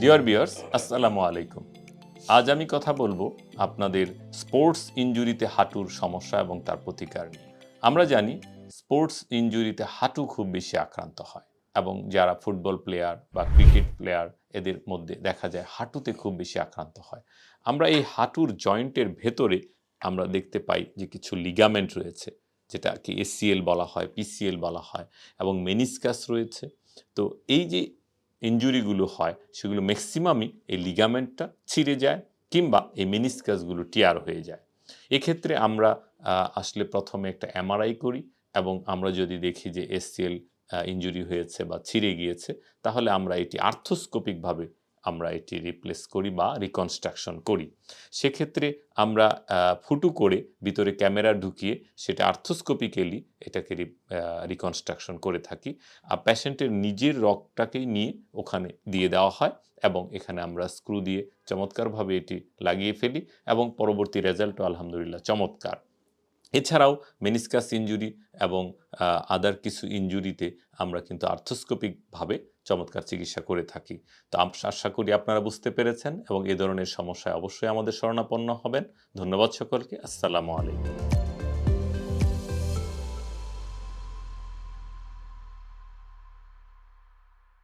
Deer বিয়ার্স আসসালামু আলাইকুম আজ আমি কথা বলব আপনাদের স্পোর্টস ইনজুরিতে হাঁটুর সমস্যা এবং তার প্রতিকার নিয়ে। আমরা জানি স্পোর্টস ইনজুরিতে হাঁটু খুব বেশি আক্রান্ত হয় এবং যারা ফুটবল প্লেয়ার বা ক্রিকেট প্লেয়ার এদের মধ্যে দেখা যায় হাঁটুতে খুব বেশি আক্রান্ত হয়। আমরা এই হাঁটুর জয়েন্টের ভেতরে আমরা দেখতে পাই যে কিছু লিগামেন্ট রয়েছে। যেটা কি এসসিএল বলা হয় পিসিএল বলা হয় এবং মেনিসকাস রয়েছে। তো এই যে ইনজুরিগুলো হয়, সেগুলো ম্যাক্সিমামই এই লিগামেন্টটা ছিঁড়ে যায় কিংবা এই মেনিসকাসগুলো টিয়ার হয়ে যায়। এক্ষেত্রে আমরা আসলে প্রথমে একটা এমআরআই করি এবং আমরা যদি দেখি যে এসসিএল ইনজুরি হয়েছে বা ছিঁড়ে গিয়েছে, তাহলে আমরা এটি আর্থোস্কোপিকভাবে আমরা এটি রিপ্লেস করি বা রিকনস্ট্রাকশন করি। সেক্ষেত্রে আমরা ফুটু করে ভিতরে ক্যামেরা ঢুকিয়ে সেটা আর্থোস্কোপিক্যালি এটাকে রিকনস্ট্রাকশন করে থাকি। আর প্যাশেন্টের নিজের রগটাকেই নিয়ে ওখানে দিয়ে দেওয়া হয় এবং এখানে আমরা স্ক্রু দিয়ে চমৎকারভাবে এটি লাগিয়ে ফেলি এবং পরবর্তী রেজাল্টও আলহামদুলিল্লাহ চমৎকার। এছাড়াও মেনিসকাস ইনজুরি এবং আদার কিছু ইনজুরিতে আমরা কিন্তু আর্থোস্কোপিকভাবে চমৎকার চিকিৎসা করে থাকি। তো আশা করি আপনারা বুঝতে পেরেছেন এবং এ ধরনের সমস্যায় অবশ্যই আমাদের শরণাপন্ন হবেন। ধন্যবাদ সকলকে। আসসালামু আলাইকুম।